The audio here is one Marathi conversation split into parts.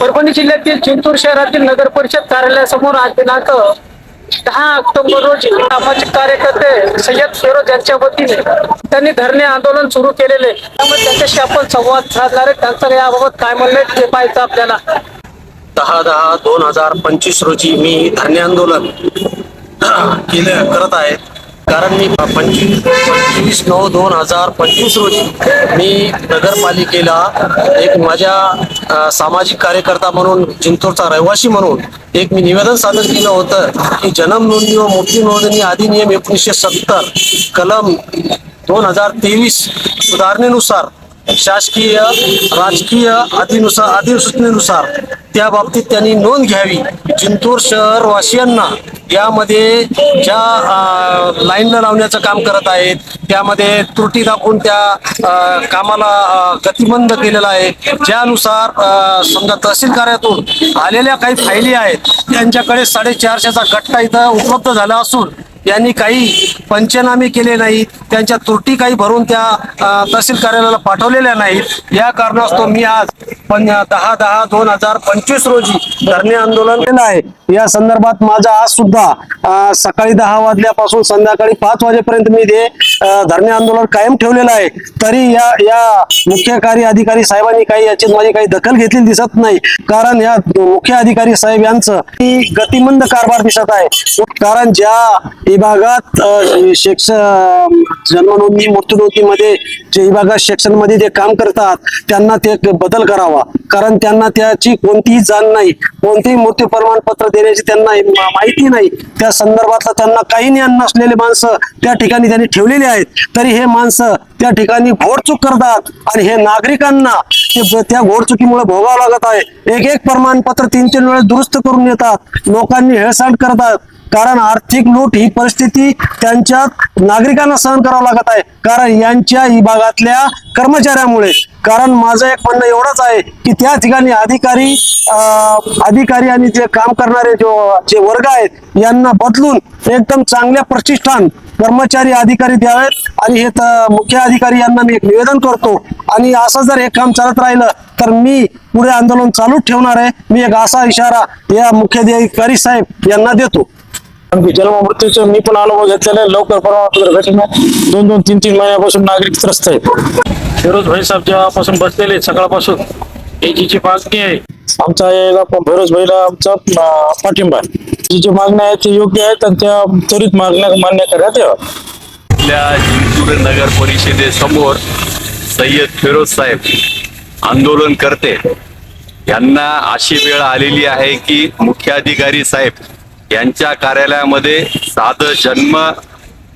परभणी जिल्ह्यातील जिंतूर शहरातील नगर परिषद कार्यालयासमोर आज दिनांक दहा ऑक्टोबर रोजी सामाजिक कार्यकर्ते सय्यद फिरोज यांच्या वतीने त्यांनी धरणे आंदोलन सुरू केलेले. त्यामुळे त्यांच्याशी आपण संवाद साधणार आहे त्यांचं याबाबत काय म्हणणं ते पाहायचं आपल्याला. दहा दहा दोन हजार पंचवीस रोजी मी धान्य आंदोलन केलं करत आहे. कारण मी पंचवीस पंचवीस नऊ दोन हजार पंचवीस रोजी मी नगरपालिकेला एक माझ्या सामाजिक कार्यकर्ता म्हणून जिंतूरचा रहिवासी म्हणून एक मी निवेदन सादर केलं होतं की जन्म नोंदणी व मृत्यू नोंदणी अधिनियम एकोणीसशे सत्तर कलम दोन हजार तेवीस सुधारणेनुसार शासकीय राजकीय अधिनुसार अधिसूचनेनुसार त्या बाबतीत त्यांनी नोंद घ्यावी. जिंतूर शहर वासियांना यामध्ये ज्या लाईनला लावण्याचं काम करत आहेत त्यामध्ये त्रुटी दाखवून त्या कामाला गतिमंद केलेला आहे. ज्यानुसार समजा तहसील कार्यातून आलेल्या काही फायली आहेत त्यांच्याकडे साडेचारशेचा गट्टा इथं उपलब्ध झाला असून यांनी काही पंचनामे केले नाहीत. त्यांच्या त्रुटी काही भरून त्या तहसील कार्यालयाला पाठवलेल्या नाहीत. या कारणास्तव मी आज पण दहा दहा दोन हजार पंचवीस रोजी धरणे आंदोलन केलं आहे. या संदर्भात माझा आज सुद्धा सकाळी दहा वाजल्यापासून संध्याकाळी पाच वाजेपर्यंत मी ते धरणे आंदोलन कायम ठेवलेलं आहे. तरी या या मुख्य कार्य अधिकारी साहेबांनी काही याची माझी काही दखल घेतलेली दिसत नाही. कारण या मुख्य अधिकारी साहेब यांचं गतिमंद कारभार दिसत आहे. कारण ज्या विभागात शिक्षण जन्म नोंदणी मृत्यू नोंदणीमध्ये जे विभागात सेक्शनमध्ये जे काम करतात त्यांना ते बदल करावा. कारण त्यांना त्याची कोणतीही जाण नाही. कोणतेही मृत्यू प्रमाणपत्र देण्याची त्यांना माहिती नाही. त्या संदर्भातलं त्यांना काही ज्ञान नसलेले माणसं त्या ठिकाणी त्यांनी ठेवलेले आहेत. तरी हे माणसं त्या ठिकाणी घोडचूक करतात. आणि हे नागरिकांना त्या घोडचुकीमुळे भोगावं लागत आहे. एक एक प्रमाणपत्र तीन तीन वेळेस दुरुस्त करून येतात लोकांनी हेळसांड करतात. कारण आर्थिक लूट ही परिस्थिती त्यांच्यात नागरिकांना सहन करावं लागत आहे. कारण यांच्या विभागातल्या कर्मचाऱ्यामुळे. कारण माझं एक म्हणणं एवढंच आहे की त्या ठिकाणी अधिकारी अधिकारी आणि जे काम करणारे जो जे वर्ग आहेत यांना बदलून एकदम चांगल्या प्रतिष्ठान कर्मचारी अधिकारी द्यावेत आणि हे तर मुख्य अधिकारी यांना मी एक निवेदन करतो. आणि असं जर हे काम चालत राहिलं तर मी पुढे आंदोलन चालूच ठेवणार आहे. मी एक असा इशारा या मुख्याधिकारी साहेब यांना देतो. जन्म मृत्यूचा मी पण अनुभव घेतलेला आहे. लवकर प्रमाणपत्र भेटणं दोन दोन तीन तीन महिन्यापासून नागरिक त्रस्त आहेत. फिरोज भाई साहेब जेव्हापासून बसलेले सकाळपासून जी मागणी आहे. आमचा याला पण फिरोज भाईला आमचा पाठिंबा आहे. जी जी मागण्या आहेत ते योग्य आहेत आणि त्या त्वरित मागण्या मान्य करण्यात याव्या आपल्या जिंतूर नगर परिषदेसमोर सय्यद फिरोज साहेब आंदोलन करते यांना अशी वेळ आलेली आहे की मुख्याधिकारी साहेब यांच्या कार्यालयामध्ये साधं जन्म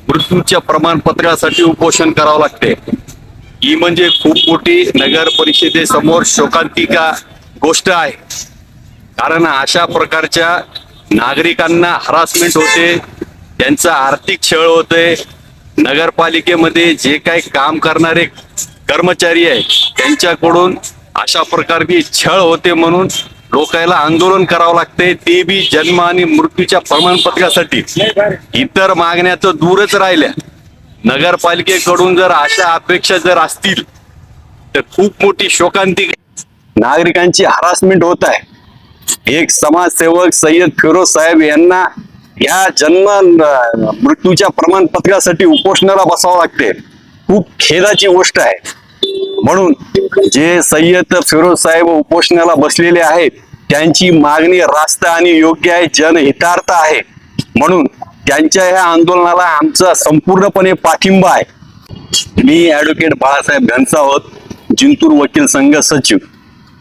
मृत्यूच्या प्रमाणपत्रासाठी उपोषण करावं लागते. ही म्हणजे खूप मोठी नगर परिषदेसमोर शोकांतिका गोष्ट आहे. कारण अशा प्रकारच्या नागरिकांना हरासमेंट होते त्यांचा आर्थिक छळ होते नगरपालिकेमध्ये जे काही काम करणारे कर्मचारी आहे त्यांच्याकडून अशा प्रकारची छळ होते म्हणून लोकायला आंदोलन करावं लागते ते बी जन्म आणि मृत्यूच्या प्रमाणपत्रासाठी. इतर मागण्याचं दूरच राहिल्या. नगरपालिकेकडून जर अशा अपेक्षा जर असतील तर खूप मोठी शोकांतिका नागरिकांची हरासमेंट होत आहे. एक समाजसेवक सय्यद फिरोज साहेब यांना या जन्म मृत्यूच्या प्रमाणपत्रासाठी उपोषणाला बसावं लागते खूप खेदाची गोष्ट आहे. म्हणून जे सय्यद फिरोज साहेब उपोषणाला बसलेले आहेत त्यांची मागणी रास्त आणि योग्य आहे जनहितार्थ आहे. म्हणून त्यांच्या या आंदोलनाला आमचा संपूर्णपणे पाठिंबा आहे. मी ॲडव्होकेट बाळासाहेब घनसावत जिंतूर वकील संघ सचिव.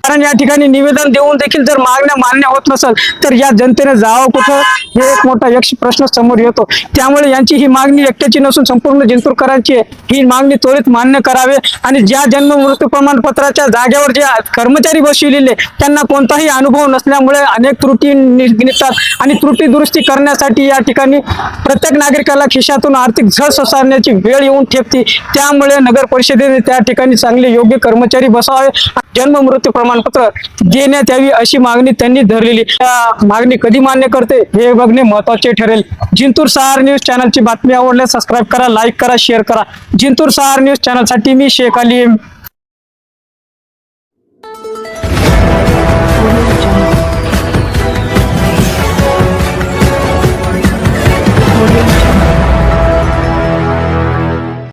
कारण या ठिकाणी निवेदन देऊन देखील जर मागण्या मान्य होत नसेल तर या जनतेने जावं कुठं? हे एक मोठा यक्ष प्रश्न समोर येतो. त्यामुळे यांची ही मागणी एकट्याची नसून संपूर्ण जिंतूरकरांची आहे. ही मागणी त्वरित मान्य करावे आणि ज्या जन्म मृत्यू प्रमाणपत्राच्या जागेवर जे कर्मचारी बसविलेले त्यांना कोणताही अनुभव नसल्यामुळे अनेक त्रुटी निघतात आणि त्रुटी दुरुस्ती करण्यासाठी या ठिकाणी प्रत्येक नागरिकाला खिशातून आर्थिक झळ सोसारण्याची वेळ येऊन ठेपते. त्यामुळे नगर परिषदेने त्या ठिकाणी चांगले योग्य कर्मचारी बसावे. जन्म मृत्यू प्रमाण प्रमाणपत्र देण्यात यावी अशी मागणी त्यांनी धरलेली. त्या मागणी कधी मान्य करते हे बघणे महत्त्वाचे ठरेल. जिंतूर सहार न्यूज चॅनलची बातमी आवडल्यास सबस्क्राईब करा लाईक करा शेअर करा. जिंतूर सहार न्यूज चॅनलसाठी मी शेख अली